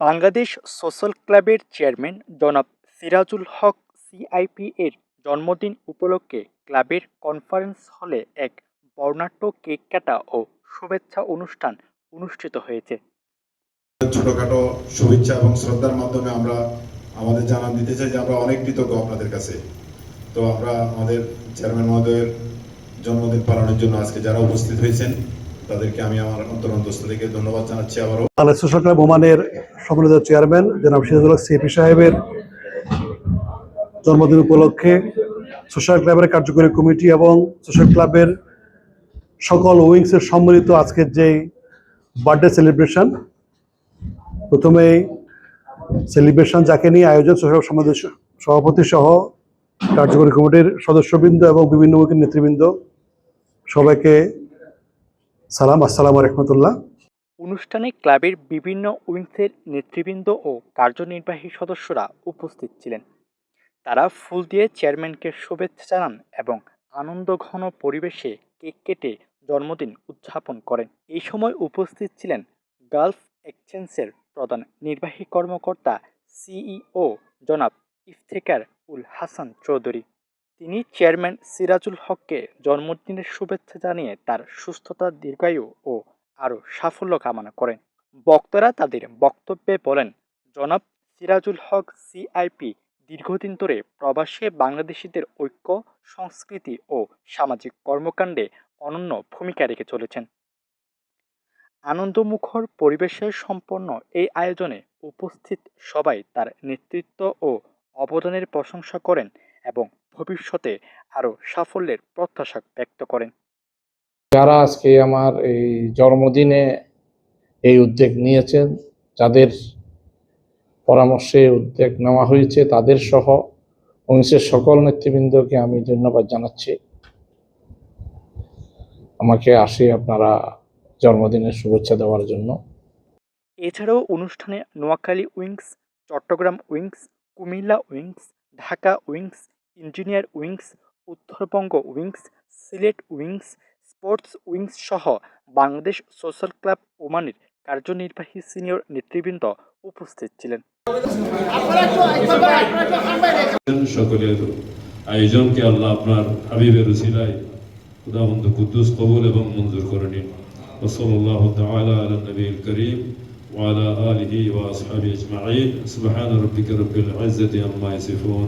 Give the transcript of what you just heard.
Bangladesh social ক্লাবের chairman জনাব সিরাজুল হক CIP এর জন্মদিন উপলক্ষে ক্লাবের কনফারেন্স হলে এক বর্ণাঢ্য কেক কাটা ও শুভেচ্ছা অনুষ্ঠান অনুষ্ঠিত হয়েছে। ছোটখাটো শুভেচ্ছা এবং শ্রদ্ধার মাধ্যমে আমরা আমাদের জানান দিতে চাই যে আমরা অনেক কৃতজ্ঞ আপনাদের কাছে। তো আমরা আমাদের চেয়ারম্যান মহোদয়ের জন্মদিন পালনের জন্য আজকে যারা উপস্থিত হয়েছেন তাদেরকে আমি আমার অন্তরন্তস্থ থেকে ধন্যবাদ জানাচ্ছি আবারও। সোশ্যাল ক্লাব ওমানের সম্মানিত চেয়ারম্যান, জনাব সিরাজুল সিপি সাহেবের জন্মদিন উপলক্ষে সোশ্যাল ক্লাবের কার্যকরী কমিটি এবং সোশ্যাল ক্লাবের সকল উইংসের সম্মিলিত আজকের যে বার্থডে সেলিব্রেশন, প্রথমেই সেলিব্রেশন যাকে নিয়ে আয়োজন, সোশ্যাল সভাপতি সহ কার্যকরী কমিটির সদস্যবৃন্দ এবং বিভিন্ন উইকের নেতৃবৃন্দ সবাইকে সালাম, আসসালামু রহমতুল্লাহ অনুষ্ঠানে ক্লাবের বিভিন্ন উইংসের নেতৃবৃন্দ ও কার্যনির্বাহী সদস্যরা উপস্থিত ছিলেন। তারা ফুল দিয়ে চেয়ারম্যানকে শুভেচ্ছা জানান এবং আনন্দঘন পরিবেশে কেক কেটে জন্মদিন উদযাপন করেন। এই সময় উপস্থিত ছিলেন গালফ এক্সচেঞ্জের প্রধান নির্বাহী কর্মকর্তা, সিইও জনাব ইফতেকার উল হাসান চৌধুরী। তিনি চেয়ারম্যান সিরাজুল হককে জন্মদিনের শুভেচ্ছা জানিয়ে তার সুস্থতা, দীর্ঘায়ু ও আরও সাফল্য কামনা করেন। বক্তারা তাদের বক্তব্যে বলেন, জনাব সিরাজুল হক সিআইপি দীর্ঘদিন ধরে প্রবাসী বাংলাদেশিদের ঐক্য, সংস্কৃতি ও সামাজিক কর্মকাণ্ডে অনন্য ভূমিকা রেখে চলেছেন। আনন্দমুখর পরিবেশে সম্পন্ন এই আয়োজনে উপস্থিত সবাই তার নেতৃত্ব ও অবদানের প্রশংসা করেন। এবং ভবিষ্যতে আরও সাফল্যের প্রত্যাশা ব্যক্ত করেন। যারা আজকে আমার এই জন্মদিনে এই উদ্যোগ নিয়েছেন যাদের পরামর্শে উদ্যোগ নেওয়া হয়েছে তাদের সহ অংশের সকল নেতৃবৃন্দকে আমি ধন্যবাদ জানাচ্ছি। আমাকে আসে আপনারা জন্মদিনের শুভেচ্ছা দেওয়ার জন্য। এছাড়াও অনুষ্ঠানে Noakhali wings Chattogram wings Comilla wings Dhaka wings engineer wings Uttarbanga wings Sylhet wings sports wings সহ বাংলাদেশ সোশ্যাল ক্লাব ওমানের কার্যনির্বাহী সিনিয়র নেতৃবৃন্দ উপস্থিত ছিলেন সকলের আয়োজনকে আল্লাহ আপনার হাবিবের উসিলায় খুদাবন্ধ কুদ্দুস কবুল এবং মঞ্জুর করে নিন ওসল্লাহ তাআলা আলা নবীল করিম وعلى آله وأصحابه أجمعين سبحان ربك رب العزة عما يصفون